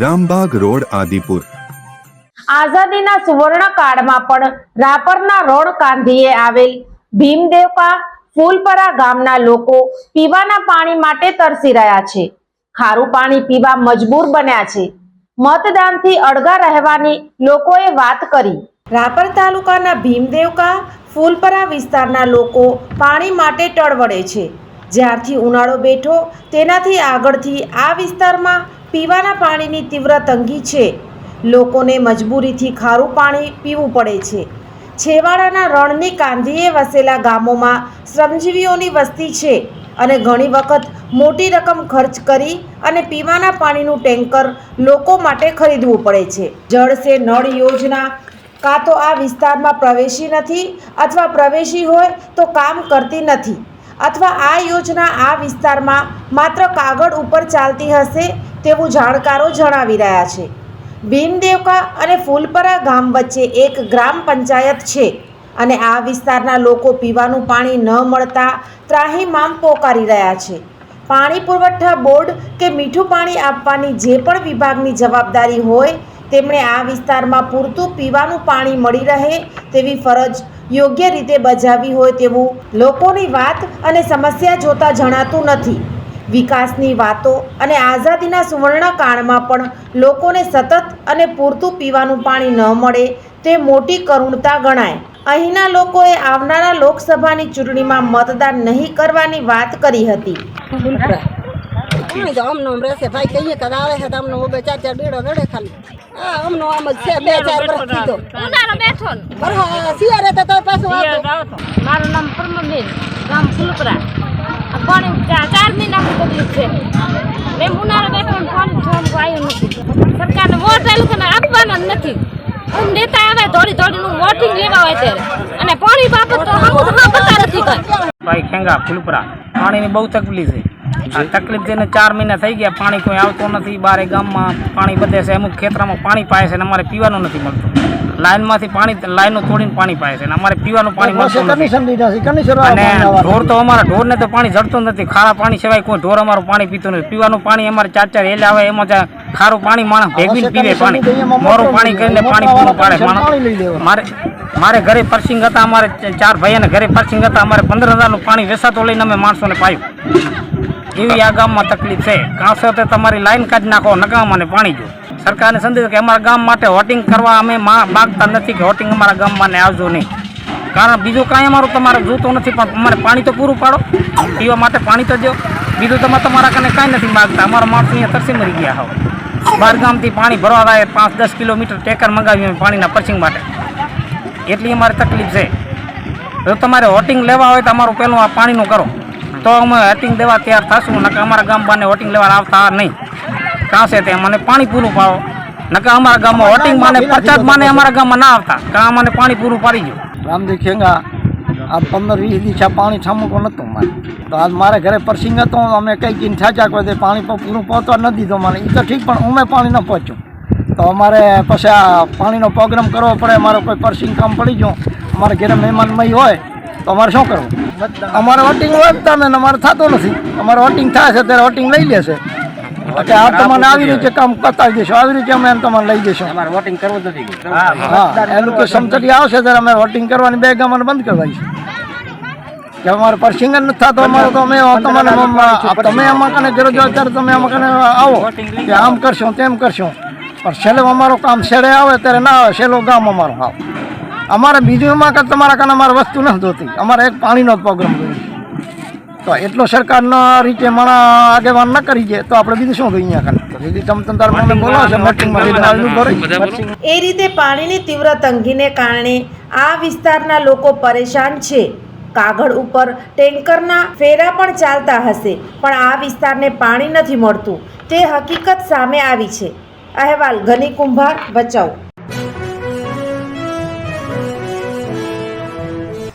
Rambag road, Adipur. આઝાદીના સુવર્ણ કાળમાં પણ રાપરના રોડ કાંધીએ આવેલ ભીમદેવકા ફૂલપરા ગામના લોકો પીવાના પાણી માટે તરસી રહ્યા છે. ખારું પાણી પીવા મજબૂર બન્યા છે. મતદાનથી અળગા રહેવાની લોકોએ વાત કરી. રાપર તાલુકાના ભીમદેવકા ફૂલપરા વિસ્તારના લોકો પાણી માટે ટળવળે છે. જ્યારથી ઉનાળો બેઠો, તેનાથી આગળથી આ વિસ્તારમાં પીવાના પાણીની તીવ્ર તંગી છે. લોકોને મજબૂરીથી ખારું પાણી પીવું પડે છે. છેવાડાના રણની કાંધીએ વસેલા ગામોમાં શ્રમજીવીઓની વસ્તી છે અને ઘણી વખત મોટી રકમ ખર્ચ કરી અને પીવાના પાણીનું ટેન્કર લોકો માટે ખરીદવું પડે છે. જળ સે નળ યોજના કાં તો આ વિસ્તારમાં પ્રવેશી નથી અથવા પ્રવેશી હોય તો કામ કરતી નથી અથવા આ યોજના આ વિસ્તારમાં માત્ર કાગળ ઉપર ચાલતી હશે તેવું જાણકારો જણાવી રહ્યા છે. ભીમદેવકા અને ફૂલપરા ગામ વચ્ચે એક ગ્રામ પંચાયત છે અને આ વિસ્તારના લોકો પીવાનું પાણી ન મળતા ત્રાહીમામ પોકારી રહ્યા છે. પાણી પુરવઠા બોર્ડ કે મીઠું પાણી આપવાની જે પણ વિભાગની જવાબદારી હોય, તેમણે આ વિસ્તારમાં પૂરતું પીવાનું પાણી મળી રહે તેવી ફરજ યોગ્ય રીતે બજાવી હોય તેવું લોકોની વાત અને સમસ્યા જોતા જણાતું નથી. વિકાસની વાતો અને આઝાદીના સુવર્ણકાળમાં પણ લોકોને સતત અને પૂરતું પીવાનું પાણી ન મળે તે મોટી કરુણતા ગણાય. અહીંના લોકોએ આવનારા લોકસભાની ચૂંટણીમાં મતદાન નહીં કરવાની વાત કરી હતી. અમનો આમ રહેશે. ભાઈ કહીએ કે આવે છે અમનો બે ચાર ચાર બેડો રડે ખાલી. હા અમનો આમ જ છે બે ચાર વર્ષથી તો ઉનાળો બેઠો બરાબર શિયાળે તો તો પાછું આવતો. આવતો મારું નામ પરમબેન ગામ ફૂલપરા. આ પાણી ચાર મહિનાથી તકલીફ છે. મેં ઉનાળો બેઠો પાણી થોડું આવ્યું નથી. સરકારને વોટ આ લોકોને આપવાના નથી. આમ નેતા આવે દોડી દોડીનું વોટિંગ લેવા હોય ત્યારે. અને પાણી બાબત તો હમ હા પતા નથી કઈ. ભાઈ ખેંગા, ફૂલપરા. પાણીની બહુ તકલીફ છે. આ તકલીફ થઈને ચાર મહિના થઈ ગયા પાણી કોઈ આવતું નથી બારે ગામમાં પાણી બધે છે અમુક ખેતરમાં પાણી પાય છે ને અમારે પીવાનું નથી મળતું. લાઈનમાંથી પાણી લાઈનો તોડીને પાણી પાય છે અમારે પીવાનું પાણી મળતું અને ઢોર તો અમારા ઢોરને તો પાણી જડતું નથી ખારા પાણી સિવાય કોઈ ઢોર અમારું પાણી પીતું નથી. પીવાનું પાણી અમારે ચાર ચાર એલ આવે એમાં ખારું પાણી માણસ ભેગવીને પીવે પાણી. મોરું પાણી કરીને પાણી પૂરું પાડે માણસ. મારે મારે ઘરે પર્સિંગ હતા અમારે ચાર ભાઈ અને ઘરે પર્સિંગ હતા અમારે પંદર હજારનું પાણી વેસાતો લઈને અમે માણસોને પાયું. એવી આ ગામમાં તકલીફ છે કાંસો તે તમારી લાઈન કાઢી નાખો નકામ અને પાણી જો. સરકારને સંદેશ કે અમારા ગામ માટે વોટિંગ કરવા અમે માગતા નથી કે વોટિંગ અમારા ગામમાં આવજો નહીં. કારણ બીજું કાંઈ અમારું તમારે જોતું નથી, પણ અમારે પાણી તો પૂરું પાડો. પીવા માટે પાણી તો દો. બીજું તમે તમારા કને કાંઈ નથી માગતા. અમારા માણસ અહીંયા તરસી મરી ગયા હોવ બાર ગામથી પાણી ભરવા થાય પાંચ, દસ કિલોમીટર ટેકર મંગાવી અમે પાણીના પરસિંગ માટે. એટલી અમારે તકલીફ છે. જો તમારે હોટિંગ લેવા હોય તો અમારું પહેલું આ પાણીનું કરો. તો અમે વોટિંગ દેવા તૈયાર થશું, નકર અમારા ગામ બાને વોટિંગ લેવા આવતા નહીં. કાં છે તે? મને પાણી પૂરું પાડો. નકર અમારા ગામમાં વોટિંગ માને પચાસ માને અમારા ગામમાં ના આવતા. કાં મને પાણી પૂરું પાડી ગયું રામજી ખેંગા, આ પંદર વીસ દિવસ પાણી ઠામુકો નહોતું મારે. તો આજ મારે ઘરે પરસિંગ હતો, અમે કંઈક ઇન છાચા કરી પણ પૂરું પહોંચવા ન દીધો મને એ તો ઠીક, પણ અમે પાણી ન પહોંચ્યું. તો અમારે પછી આ પાણીનો પ્રોગ્રામ કરવો પડે, મારો કોઈ પરસિંગ કામ પડી ગયું. અમારે ઘરે મહેમાનમય હોય તો અમારે શું કરવું? અમારે વોટિંગ વધતા ને અમારે થતું નથી. અમારે વોટિંગ થાય છે ત્યારે વોટિંગ લઈ લેશે. એટલે આ તમને આવી રીતે કામ પતાવી દેશો આવી રીતે અમે એમ તમને લઈ જઈશું. અમારે વોટિંગ કરવું નથી. હા એનું કે સમતરી આવશે ત્યારે અમે વોટિંગ કરવાની બે ગામને બંધ કરવાની છે કે અમારે પરસિંગ જ નથી થતો અમારે તો અમે તમારે આમ- તમે આમાં કને અત્યારે તમે આમાં કને આવો. કે આમ કરશું તેમ કરશો. પણ છેલ્લે અમારું કામ છેડે આવે ત્યારે ના આવે. છેલ્લો ગામ અમારો આવ અમારે બીજુંમાં કે તમારા કને અમારે વસ્તુ નથી જોતી. અમારે એક પાણીનો પ્રોગ્રામ જોઈએ. તો એટલો સરકારના રીતે માણા આગેવાન ન કરી જાય તો આપણે બીજું શું જોઈએ અહીંયા એ રીતે પાણીની તીવ્ર તંગીને કારણે આ વિસ્તારના લોકો પરેશાન છે. કાગળ ઉપર ટેન્કરના ફેરા પણ ચાલતા હશે પણ આ વિસ્તારને પાણી નથી મળતું. તે હકીકત સામે આવી છે. અહેવાલ ઘની કુંભાર ભચાઉ.